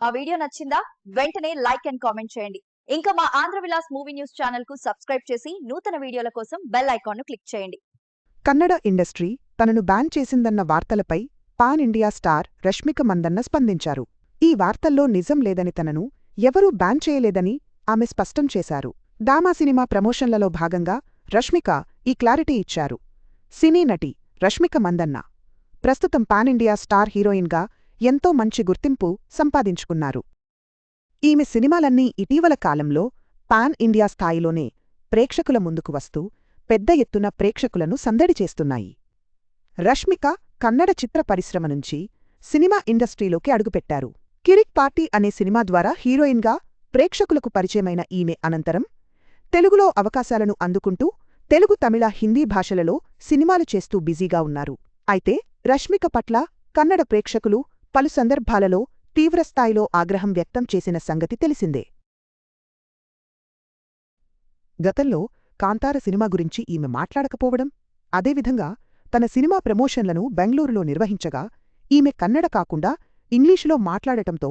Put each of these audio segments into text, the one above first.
ఆ వీడియో నచ్చిందా? వెంటనే లైక్ అండ్ కామెంట్ చేయండి. ఇంకా మా ఆంధ్ర విలాస్ మూవీ న్యూస్ ఛానల్కు సబ్స్క్రైబ్ చేసి నూతన వీడియోల కోసం బెల్ ఐకాన్ను క్లిక్ చేయండి. కన్నడ ఇండస్ట్రీ తనను బ్యాన్ చేసిందన్న వార్తలపై pan India star Rashmika Mandanna స్పందించారు. ఈ వార్తల్లో నిజం లేదని తనను ఎవరూ బ్యాన్ చేయలేదని ఆమె స్పష్టం చేశారు. దామా సినిమా ప్రమోషన్లలో భాగంగా రష్మిక ఈ క్లారిటీ ఇచ్చారు. సినీ నటి రష్మిక మందన్న. ప్రస్తుతం పాన్ ఇండియా స్టార్ హీరోయిన్గా ఎంతో మంచి గుర్తింపు సంపాదించుకున్నారు. ఈమె సినిమాలన్నీ ఇటీవల కాలంలో పాన్ ఇండియా స్థాయిలోనే ప్రేక్షకుల ముందుకు వస్తూ పెద్ద ఎత్తున ప్రేక్షకులను సందడి చేస్తున్నాయి. రష్మిక కన్నడ చిత్ర పరిశ్రమ నుంచి సినిమా ఇండస్ట్రీలోకి అడుగుపెట్టారు. కిరిక్ పార్టీ అనే సినిమా ద్వారా హీరోయిన్గా ప్రేక్షకులకు పరిచయమైన ఈమె అనంతరం తెలుగులో అవకాశాలను అందుకుంటూ తెలుగు తమిళ హిందీ భాషలలో సినిమాలు చేస్తూ బిజీగా ఉన్నారు. అయితే రష్మిక పట్ల కన్నడ ప్రేక్షకులు పలు సందర్భాలలో తీవ్రస్థాయిలో ఆగ్రహం వ్యక్తం చేసిన సంగతి తెలిసిందే. గతంలో కాంతార సినిమా గురించి ఈమె మాట్లాడకపోవడం అదేవిధంగా తన సినిమా ప్రమోషన్లను బెంగళూరులో నిర్వహించగా ఈమె కన్నడ కాకుండా ఇంగ్లీషులో మాట్లాడటంతో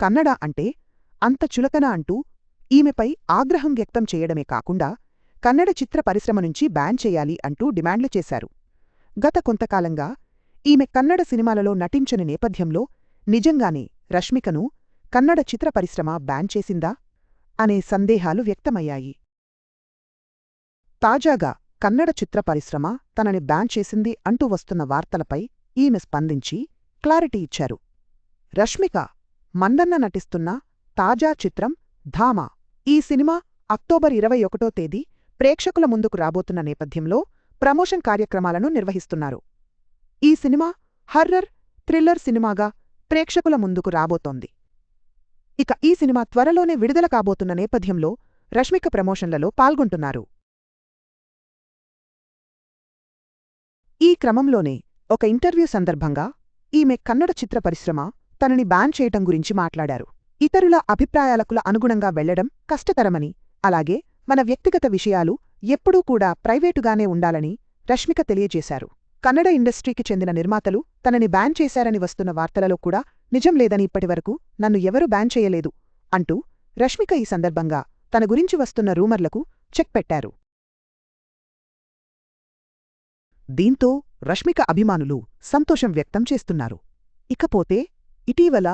కన్నడ అంటే అంత చులకన అంటూ ఈమెపై ఆగ్రహం వ్యక్తం చేయడమే కాకుండా కన్నడ చిత్ర పరిశ్రమ నుంచి బ్యాన్ చేయాలి అంటూ డిమాండ్లు చేశారు. గత కొంతకాలంగా ఈమె కన్నడ సినిమాలలో నటించని నేపథ్యంలో నిజంగానే రష్మికను కన్నడ చిత్ర పరిశ్రమ బ్యాన్ చేసిందా అనే సందేహాలు వ్యక్తమయ్యాయి. తాజాగా కన్నడ చిత్ర పరిశ్రమ తనని బ్యాన్ చేసింది అంటూ వస్తున్న వార్తలపై ఈమె స్పందించి క్లారిటీ ఇచ్చారు. రష్మిక మందన్న నటిస్తున్న తాజా చిత్రం ధామా ఈ సినిమా అక్టోబర్ ఇరవై ఒకటో తేదీ ప్రేక్షకుల ముందుకు రాబోతున్న నేపథ్యంలో ప్రమోషన్ కార్యక్రమాలను నిర్వహిస్తున్నారు. ఈ సినిమా హర్రర్ థ్రిల్లర్ సినిమాగా ప్రేక్షకుల ముందుకు రాబోతోంది. ఇక ఈ సినిమా త్వరలోనే విడుదల కాబోతున్న నేపథ్యంలో రష్మిక ప్రమోషన్లలో పాల్గొంటున్నారు. ఈ క్రమంలోనే ఒక ఇంటర్వ్యూ సందర్భంగా ఈమె కన్నడ చిత్ర పరిశ్రమ తనని బ్యాన్ చేయటం గురించి మాట్లాడారు. ఇతరుల అభిప్రాయాలకుల అనుగుణంగా వెళ్ళడం కష్టతరమని అలాగే మన వ్యక్తిగత విషయాలు ఎప్పుడూ కూడా ప్రైవేటుగానే ఉండాలని రష్మిక తెలియజేశారు. కన్నడ ఇండస్ట్రీకి చెందిన నిర్మాతలు తనని బ్యాన్ చేశారని వస్తున్న వార్తలలో కూడా నిజం లేదని ఇప్పటివరకు నన్ను ఎవరూ బ్యాన్ చేయలేదు అంటూ రష్మిక ఈ సందర్భంగా తన గురించి వస్తున్న రూమర్లకు చెక్ పెట్టారు. దీంతో రష్మిక అభిమానులు సంతోషం వ్యక్తం చేస్తున్నారు. ఇకపోతే ఇటీవల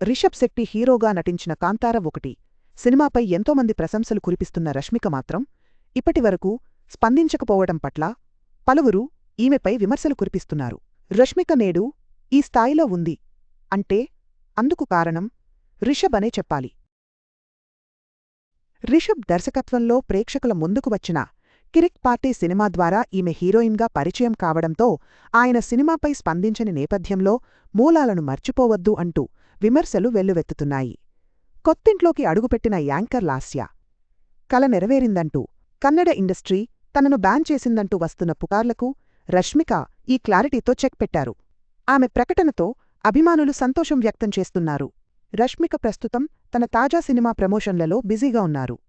రిషబ్ శెట్టి హీరోగా నటించిన కాంతార ఒకటి సినిమాపై ఎంతోమంది ప్రశంసలు కురిపిస్తున్న రష్మిక మాత్రం ఇప్పటివరకు స్పందించకపోవడం పట్ల పలువురు ఈమెపై విమర్శలు కురిపిస్తున్నారు. రష్మిక నేడు ఈ స్థాయిలో ఉంది అంటే అందుకు కారణం రిషబ్ అనే చెప్పాలి. రిషబ్ దర్శకత్వంలో ప్రేక్షకుల ముందుకు వచ్చిన కిరిక్ పార్టీ సినిమా ద్వారా ఈమె హీరోయిన్గా పరిచయం కావడంతో ఆయన సినిమాపై స్పందించని నేపథ్యంలో మూలాలను మర్చిపోవద్దు అంటూ విమర్శలు వెల్లువెత్తుతున్నాయి. కొత్తింట్లోకి అడుగుపెట్టిన యాంకర్ లాస్య కల నెరవేరిందంటూ కన్నడ ఇండస్ట్రీ తనను బ్యాన్ చేసిందంటూ వస్తున్న పుకార్లకు రష్మిక ఈ క్లారిటీతో చెక్ పెట్టారు. ఆమె ప్రకటనతో అభిమానులు సంతోషం వ్యక్తం చేస్తున్నారు. రష్మిక ప్రస్తుతం తన తాజా సినిమా ప్రమోషన్లలో బిజీగా ఉన్నారు.